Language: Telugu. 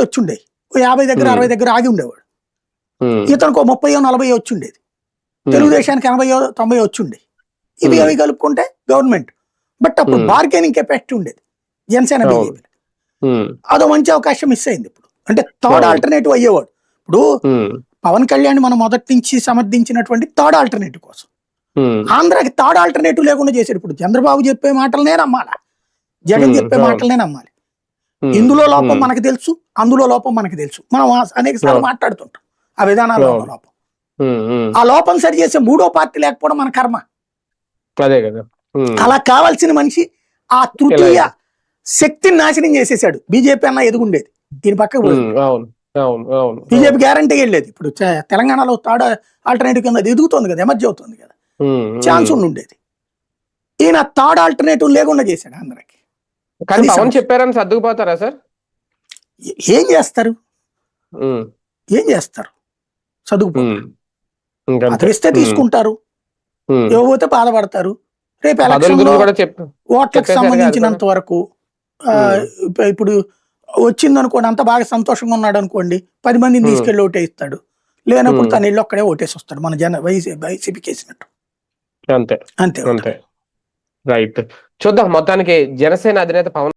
వచ్చిండే యాభై దగ్గర. అరవై దగ్గర ఆగి ఉండేవాడు. ఇతనికి ఓ ముప్పై నలభై వచ్చిండేది తెలుగుదేశానికి ఎనభై తొంభై వచ్చిండే ఇవి. అవి కలుపుకుంటే గవర్నమెంట్. బట్ అప్పుడు. బార్గెనింగ్ కెపాసిటీ ఉండేది. జనసేన. బీజేపీ అదో మంచి అవకాశం మిస్ అయింది ఇప్పుడు. అంటే థర్డ్. ఆల్టర్నేటివ్ అయ్యేవాడు. ఇప్పుడు పవన్ కళ్యాణ్ మనం మొదటి నుంచి సమర్థించినటువంటి థర్డ్ ఆల్టర్నేటివ్ కోసం. ఆంధ్రాకి థర్డ్ ఆల్టర్నేటివ్ లేకుండా చేశాడు ఇప్పుడు. చంద్రబాబు చెప్పే మాటలనే నమ్మాలా? జగన్ చెప్పే. మాటలనే నమ్మాలి. ఇందులో లోపం ఉమ్, మనకు తెలుసు అందులో లోపం మనకు తెలుసు. మనం అనేక సార్లు అవును. మాట్లాడుతుంటాం. ఆ విధానాల్లో. లోపం. ఆ లోపం సరి చేసే మూడో పార్టీ లేకపోవడం మన కర్మ. అదే కదా. అలా కావాల్సిన మనిషి ఆ తృతీయ? శక్తిని నాశనం చేసేసాడు. బీజేపీ అన్న ఎదుగుండేది. దీని పక్కకు బీజేపీ గ్యారంటీ వెళ్ళేది ఇప్పుడు తెలంగాణలో థర్డ్ ఆల్టర్నేటివ్ కింద ఎదుగుతోంది కదా ఎమర్జీ అవుతుంది కదా. ఛాన్స్ ఉండి ఉండేది ఈయన థర్డ్ ఆల్టర్నేటివ్ లేకుండా చేశాడు అందరికి కానీ పవన్. చెప్పారని సర్దుకుపోతారా సార్? ఏ- చేస్తారు? ఏం చేస్తారు? చదువుకో. అతను ఇస్తే తీసుకుంటారు. ఇవ్వబోతే బాధపడతారు రేపు ఎలక్షన్ ఓట్లకు సంబంధించినంత వరకు ఇప్పుడు వచ్చింది అనుకోండి అంత బాగా సంతోషంగా ఉన్నాడు అనుకోండి పది మందిని ఉమ్. తీసుకెళ్ళి ఓటేస్తాడు లేనప్పుడు. తన ఇల్లు ఒక్కడే ఓటేసి వస్తాడు మన జన వైసీ వైసీపీకి వేసినట్టు అంతే. అంతే రైట్ చూద్దాం మొత్తానికి జనసేన అధినేత పవన్